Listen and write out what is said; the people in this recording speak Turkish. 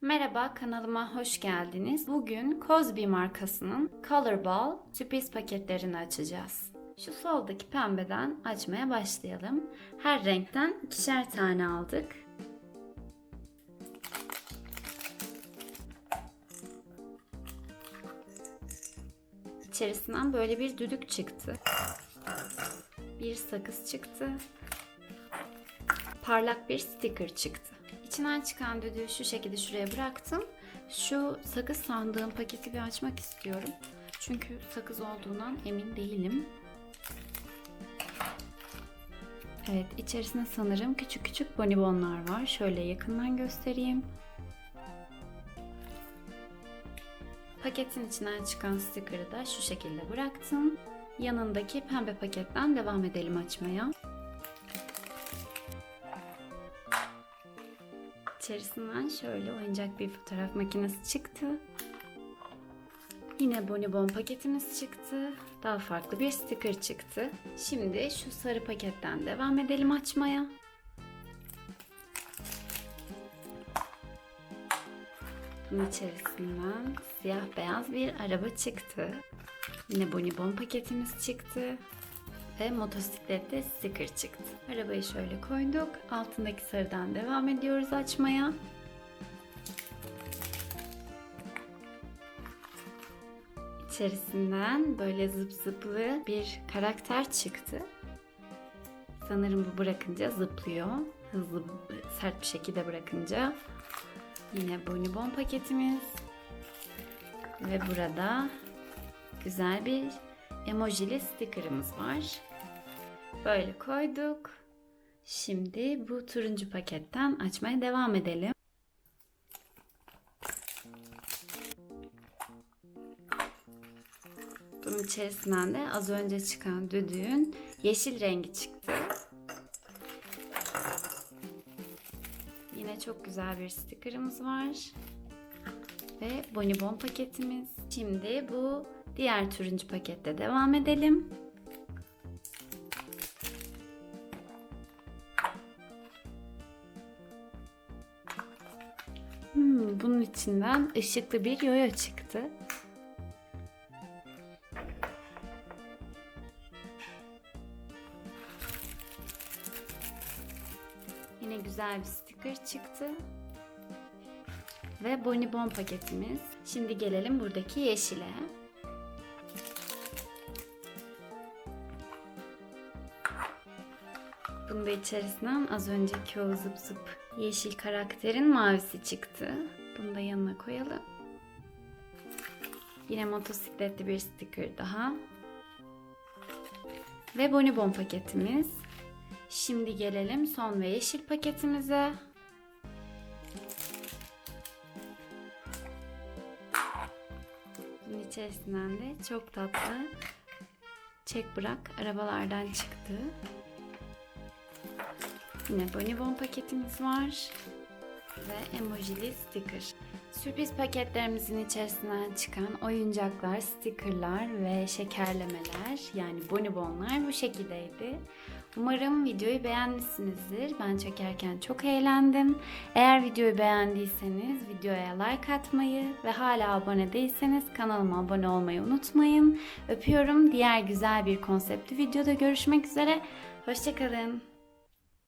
Merhaba kanalıma hoş geldiniz. Bugün Cosby markasının Color Ball sürpriz paketlerini açacağız. Şu soldaki pembeden açmaya başlayalım. Her renkten ikişer tane aldık. İçerisinden böyle bir düdük çıktı. Bir sakız çıktı. Parlak bir sticker çıktı. İçinden çıkan düdüğü şu şekilde şuraya bıraktım. Şu sakız sandığım paketi bir açmak istiyorum. Çünkü sakız olduğundan emin değilim. Evet, içerisinde sanırım küçük küçük bonibonlar var. Şöyle yakından göstereyim. Paketin içinden çıkan sticker'ı da şu şekilde bıraktım. Yanındaki pembe paketten devam edelim açmaya. İçerisinden şöyle oyuncak bir fotoğraf makinesi çıktı. Yine bonibon paketimiz çıktı. Daha farklı bir sticker çıktı. Şimdi şu sarı paketten devam edelim açmaya. Bunun içerisinden siyah beyaz bir araba çıktı. Yine bonibon paketimiz çıktı. Ve motosiklette sticker çıktı. Arabayı şöyle koyduk. Altındaki sarıdan devam ediyoruz açmaya. İçerisinden böyle zıp zıplı bir karakter çıktı. Sanırım bu bırakınca zıplıyor. Hızlı, sert bir şekilde bırakınca. Yine bonibon paketimiz. Ve burada güzel bir emojili sticker'ımız var. Böyle koyduk. Şimdi bu turuncu paketten açmaya devam edelim. Bunun içerisinden de az önce çıkan düdüğün yeşil rengi çıktı. Yine çok güzel bir sticker'ımız var. Ve bonibon paketimiz. Şimdi bu diğer turuncu pakette devam edelim. Hmm, bunun içinden ışıklı bir yoyo çıktı. Yine güzel bir sticker çıktı. Ve bonibon paketimiz. Şimdi gelelim buradaki yeşile. Bunun da içerisinden az önceki o zıp zıp yeşil karakterin mavisi çıktı. Bunu da yanına koyalım. Yine motosikletli bir sticker daha. Ve bonibon paketimiz. Şimdi gelelim son ve yeşil paketimize. Bunun içerisinden de çok tatlı çek bırak arabalardan çıktı. Yine bonibon paketimiz var ve emojili sticker. Sürpriz paketlerimizin içerisinden çıkan oyuncaklar, stickerlar ve şekerlemeler yani bonibonlar bu şekildeydi. Umarım videoyu beğenmişsinizdir. Ben çekerken çok eğlendim. Eğer videoyu beğendiyseniz videoya like atmayı ve hala abone değilseniz kanalıma abone olmayı unutmayın. Öpüyorum. Diğer güzel bir konseptli videoda görüşmek üzere. Hoşçakalın.